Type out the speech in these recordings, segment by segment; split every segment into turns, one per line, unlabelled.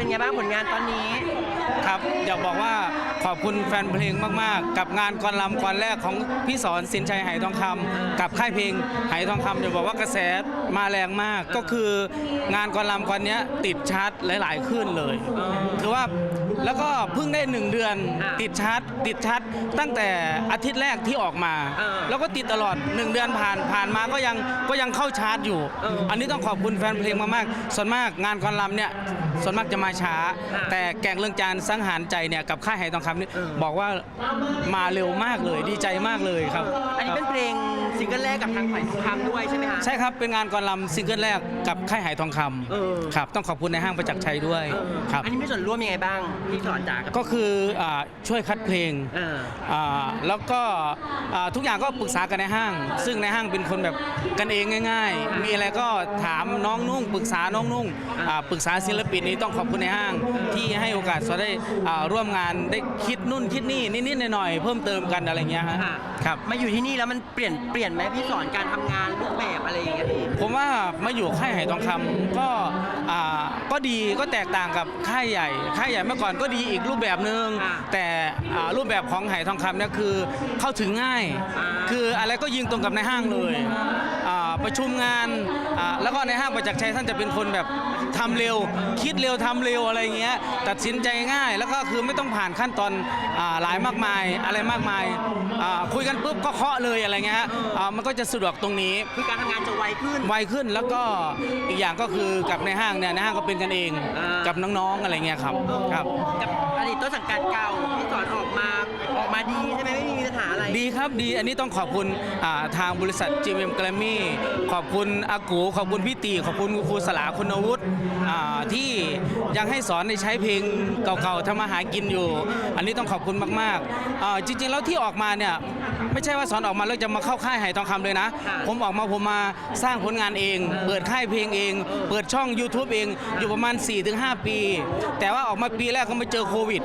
เป็นไงบ้างผลงานตอนนี้
ครับ อยากบอกว่าขอบคุณแฟนเพลงมาก ๆ กับงานกรลำกรแรกของพี่สอนสินชัยไหทองคำกับค่ายเพลงไหทองคำจะบอกว่ากระแสมาแรงมาก ก็คืองานกรลำกรเนี้ยติดชาร์ตหลาย ๆ ขึ้นเลยคือว่าแล้วก็เพิ่งได้หนึ่งเดือน
อ่า
ติดชาร์ตติดชาร์ต ตั้งแต่อาทิตย์แรกที่ออกมา
เออ
แล้วก็ติดตลอดหนึ่งเดือนผ่านผ่านมาก็ยังก็ยังเข้าชาร์ตอยู่
เอออั
อันนี้ต้องขอบคุณแฟนเพลงมากๆส่วนมากงานกรลำเนี่ยส่วนมากจะมาช้า
อ่า
แต่แกงเรื่องจานสังหารใจเนี่ยกับค่ายไหทองคำนี่
เออ
บอกว่ามาเร็วมากเลยดีใจมากเลยครับ
อันนี้เป็นเพลง ซิงเกิลแรกกับทางฝ่ายทองคำด้วยใช่ไหมฮะ
ใช่ครับเป็นงานกรลำซิงเกิลแรกกับค่ายไหทองค
เออำ
ครับต้องขอบคุณในห้างประจักษ์ชัยด้วย
เออ
ครับ
อันนี้มีส่วนร่วมยังไงบ้างพี่สอนจ๋ากับ
ก็คืออ่าช่วยคัดเพลง
เออ
อ่าแล้วก็อ่าทุกอย่างก็ปรึกษากันในห้าง ซึ่งในห้างเป็นคนแบบกันเองง่าย ๆ มีอะไรก็ถามน้องนุ่งปรึกษาน้องนุ่งอ่าปรึกษาศิลปินนี้ต้องขอบคุณในห้าง ที่ให้โอกาสเราได้อ่าร่วมงานได้คิดนู่นคิดนี่นิดๆหน่อยๆเพิ่มเติมกันอะไรเงี้ยฮะ
ค่ะ
ครับ
มาอยู่ที่นี่แล้วมันเปลี่ยนเปลี่ยนไหมพี่สอนการทำงานรูปแบบอะไรอย่างเงี้ยพี่
ผมว่ามาอยู่ค่ายไหทองคำก็อ่าก็ดีก็แตกต่างกับค่ายใหญ่ ค่ายใหญ่เมื่อก่อนก็ดีอีกรูปแบบหนึ่ง
อ่า
แต่อ่ารูปแบบของไหทองคำเนี่ยคือเข้าถึงง่าย
อ่า
คืออะไรก็ยิงตรงกับในห้างเลยอ่า ประชุมงานอ่าแล้วก็ในห้างประจักษ์ชัยท่านจะเป็นคนแบบทำเร็ว คิดเร็วทำเร็วอะไรเงี้ยตัดสินใจง่าย แล้วก็คือไม่ต้องผ่านขั้นตอนอ่าหลายมากมายอะไรมากมายอ่าคุยกันปุ๊บก็เคาะเลยอะไรเงี้ยอ่ามันก็จะสะดวกตรงนี้
คือการทำงานจะไวขึ้น
ไวขึ้นแล้วก็อีกอย่างก็คือกับในห้างเนี่ยในห้างก็เป็นกันเอง
อ่ากั
กับน้องๆอะไรเงี้ยครับครับ
กับอดีตต้นสังกัดเก่าพี่สอนออกมาออกมาดีใช่ไหมไม่มีปัญหาอะไร
ดีครับดีอันนี้ต้องขอบคุณอ่าทางบริษัท GM g r a m m y ขอบคุณอากูขอบคุณพี่ตีขอบคุณครูสลาคุณวุฒิอ่าที่ยังให้สอนในใช้เพลงเก่าๆทำมาหากินอยู่ อันนี้ต้องขอบคุณมากๆอ่าจริงๆแล้วที่ออกมาเนี่ยไม่ใช่ว่าสอนออกมาแล้วจะมาเข้าค่ายไหทองคำเลยนะ
ค่ะ
ผมออกมาผมมาสร้างผลงานเอง เปิดค่ายเพลงเอง เปิดช่อง YouTube เองอยู่ประมาณ 4-5 ปี แต่ว่าออกมาปีแรกก็มาเจอโควิด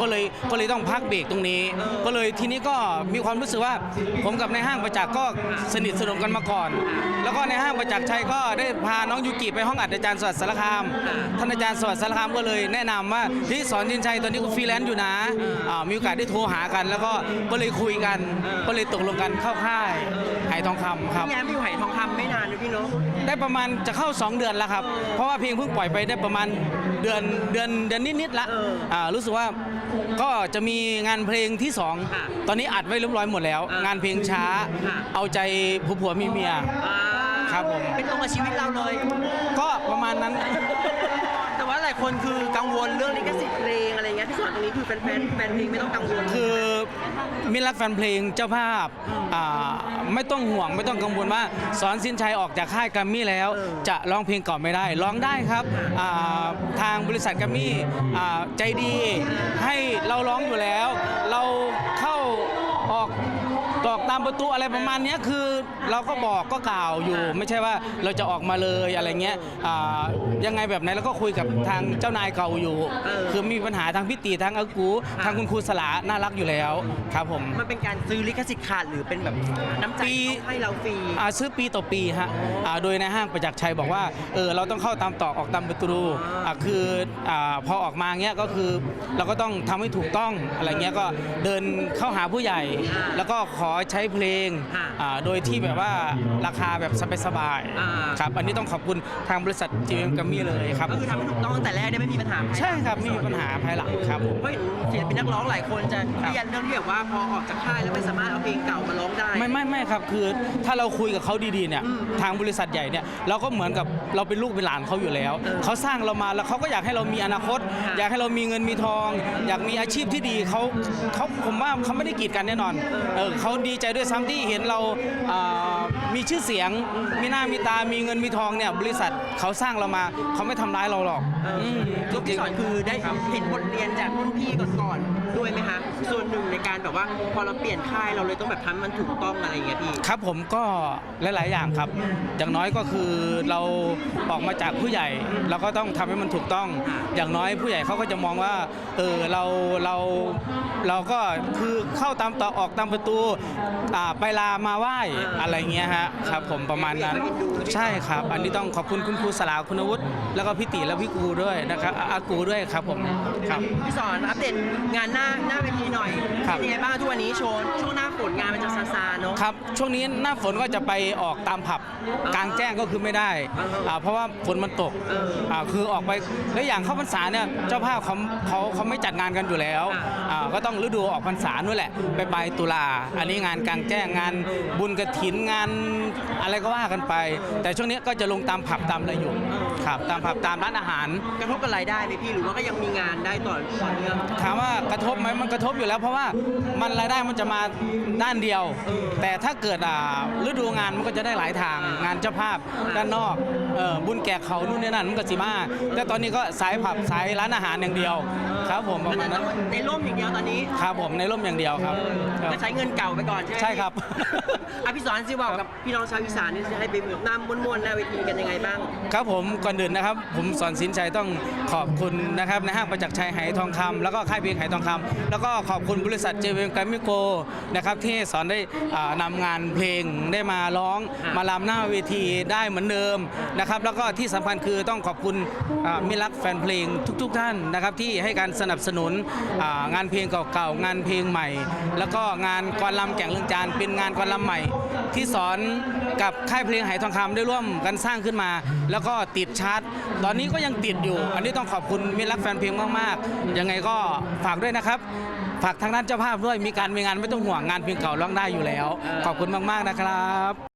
ก็เลยก็เลยต้องพักเบรกตรงนี้ ก็เลยทีนี้ก็มีความรู้สึกว่า ผมกับในห้างประจักษ์ก็สนิทสนมกันมาก่อน แล้วก็ในห้างประจักษ์ชัยก็ได้พาน้องยูกิไปห้องอัดอาจารย์สวัสดิ์สารคามท่านอาจารย์สวัสดิ์สารคามก็เลยแนะนำว่าที่สอนจินชัยตอนนี้ก็ฟรีแลนซ์อยู่นะอ่ามีโอกาสได้โทรหากัน แล้วก็ก็เลยคุยกัน ก็เลยตกลงกันเข้าค่าย ไหทองคำครับ
พี่แย้มอยู่ไหทองคำไม่นานเลยพี่เนาะ
ได้ประมาณจะเข้า 2 เดือนแล้วครับ เพราะว่าเพลงเพิ่งปล่อยไปได้ประมาณเดือนเดือนเดือนนิดๆละ
เอออ่า
รู้สึกว่าก็จะมีงานเพลงที่
ค่ะ
2 ตอนนี้อัดไว้เรียบร้อยหมดแล้ว
อ่าง
งานเพลงช้า
ค่ะ
เอาใจผู้ผัวมีเมีย
อ่า
ครับผม
เป็นตรงกับชีวิตเราเลย
ก็ประมาณนั้น
แต่ว่าหลาย คนคือกังวลเรื่องลิขสิทธิ์เพลงอะไรเงี้ยพี่สอนตรงนี้คือแฟนแฟนแฟนเพลงไม่ต้องกังวล
คือมิตรรักแฟนเพลงเจ้าภาพอ่าไม่ต้องห่วงไม่ต้องกังวลว่าสอนสินชัยออกจากค่ายแกัมมี่แล้ว
เออ
จะร้องเพลงเก่าไม่ได้ร้องได้ครับอ่าทางบริษัทแกัมมี่อ่าใจดีให้เราร้องอยู่แล้ว เราเข้าออกต อกตามประตูอะไรประมาณเนี้ยคือเราก็บอกก็กล่าวอยู่ ไม่ใช่ว่าเราจะออกมาเลยอะไรเงี้ยอ่ายังไงแบบไหนเราก็คุยกับทางเจ้านายเก่าอยู่
เออ
คือมีปัญหาทางพี่ตีทางอากูทางคุณครูสลาน่ารักอยู่แล้วครับผม
มันเป็นการซื้อลิขสิทธิ์ขาดหรือเป็นแบบน้ำใจ
ปี
เขาให้เราฟรี
อ่าซื้อปีต่อปีฮะอ่าโดยในห้างประจักษ์ชัยบอกว่าเออเราต้องเข้าตามตอกออกตามประตูอ่าคืออ่าพอออกมาเงี้ยก็คือเราก็ต้องทำให้ถูกต้องอะไรเงี้ยก็เดินเข้าหาผู้ใหญ่
อ่า
แล้วก็ขอใช้เพลง
ค่ะ
อ่าโดยที่แบบว่าราคาแบบสบาย
อ่า
ๆครับอันนี้ต้องขอบคุณทางบริษัทจีเอ็มกัมมี่เลยครับ
ก็คือทำให้ถูกต้องตั้งแต่แรกได้ไม่มีปัญหา
ใช่ครับไม่มีปัญหาภายหลังครับผม
เพราะเห็นศิลปินนักร้องหลายคนจะเครียดเรื่องที่แบบว่าพอออกจากค่ายแล้วไม่สามารถเอาเพลงเก่ามาร้องได้
ไม่ไม่ไม่ครับคือถ้าเราคุยกับเขาดีๆเนี่ย
อืม
ทางบริษัทใหญ่เนี่ยเราก็เหมือนกับเราเป็นลูกเป็นหลานเขาอยู่แล้ว
เออ
เขาสร้างเรามาแล้วเขาก็อยากให้เรามีอนาคต
ค่ะ
อยากให้เรามีเงินมีทอง อยากมีอาชีพที่ดีเขาเขาผมว่าเขาไม่ได้กีดกันแน่นอนเออเขาดีใจด้วยซ้ำที่เห็นเราอ่ามีชื่อเสียง มีหน้ามีตามีเงินมีทองเนี่ยบริษัทเขาสร้างเรามาเขาไม่ทำร้ายเราหรอก
เออ
ม
ลูกที่สอนคือได้เห็นบทเรียนจากรุ่นพี่ก่อนๆ ด้วยไหมคะส่วนหนึ่งในการแบบว่าพอเราเปลี่ยนค่ายเราเลยต้องแบบทำให้มันถูกต้องอะไรอย่างเงี้ยพี่
ครับผมก็หลาย ๆ อย่างครับ อย่างน้อยก็คือเราออกมาจากผู้ใหญ่ เราก็ต้องทำให้มันถูกต้อง อย่างน้อยผู้ใหญ่เขาก็จะมองว่า เออเราเราเราก็คือเข้าตามต่อออกตามประตูอ่าไปลามาไหว้
เอออ
อะไรเงี้ยฮะครับ ผมประมาณนั้น
เอ็นดู
ใช่ครับ อันนี้ต้องขอบคุณคุณครูสลาคุณวุฒิแล้วก็พี่ติและพี่กูด้วยนะครับอาอากูด้วยครับผมครับ
พี่สอนอัปเดตงานหน้าหน้าเวทีหน่อย
ครับ
เป็นยังไงบ้างทุกวันนี้โชว์ช่วงหน้าฝนงานมันจะซาซาๆเนาะ
ครับ ช่วงนี้หน้าฝนก็จะไปออกตามผับ
อ่าก
ลางแจ้งก็คือไม่ได้
อ่า
อ่าเพราะว่าฝนมันตก
เอออ่า
คือออกไปแล้วอย่างเข้าพรรษาเนี่ยเจ้าภาพเขาเขาเขาไม่จัดงานกันอยู่แล้ว
อ่า
อ่าก็ต้องฤดูออกพรรษานู่นแหละไปปลายตุลาอันนี้งานกลางแจ้งงานบุญกระถินงานอะไรก็ว่ากันไป แต่ช่วงนี้ก็จะลงตามผับตามอะไรอยู่ ครับตามผับตามร้านอาหาร
กระทบกับรายได้ไหมพี่หรือว่าก็ยังมีงานได้ต่อต่อเนื่อง
ถามว่ากระทบไหมมันกระทบอยู่แล้วเพราะว่ามันรายได้มันจะมาด้านเดียว
เออ
แต่ถ้าเกิดอ่าฤดูงานมันก็จะได้หลายทาง
อ่าง
งานเจ้าภาพ
อ่า
ด้านนอก เออบุญแก่เขานู่นนี่นั่นมันก็สิมาแต่ตอนนี้ก็สายผับสายร้านอาหารอย่างเดียว ครับผมประมาณนั้น
ในร่มอย่างเดียวตอนนี้
ครับผมในร่มอย่างเดียวครับครับ
จะใช้เงินเก่าไปก่อนใช่ไหม
ใช่ครับ
อะพี่สอนสิบอกกับพี่น้องชาวอีสานนี่จะให้ไปแบบน้ำม้วนๆหน้าเวทีกันยังไงบ้าง
ครับผมก่อนอื่นนะครับ ผมสอนสินชัยต้องขอบคุณนะครับในห้างประจักษ์ชัยไหทองคำแล้วก็ค่ายเพลงไหทองคำแล้วก็ขอบคุณบริษัทเจเวงแกรมมิโกนะครับที่ให้สอนได้อ่านำงานเพลงได้มาร้อง
ครับ
มาลำหน้าเวทีได้เหมือนเดิมนะครับครับแล้วก็ที่สำคัญคือต้องขอบคุณมิตรรักแฟนเพลงทุก ๆ ท่านนะครับที่ให้การสนับสนุนงานเพลงเก่าๆงานเพลงใหม่ แล้วก็งานกรลำแก่งเรืองจานเป็นงานกรลำใหม่ ที่สอนกับค่ายเพลงไหทองคำได้ร่วมกันสร้างขึ้นมา แล้วก็ติดชาร์ตตอนนี้ก็ยังติดอยู่ อันนี้ต้องขอบคุณมิตรรักแฟนเพลงมากๆยังไงก็ฝากด้วยนะครับฝากทางด้านเจ้าภาพด้วยมีการมีงานไม่ต้องห่วงงานเพลงเก่าร้องได้อยู่แล้ว ขอบคุณมาก ๆ นะครับ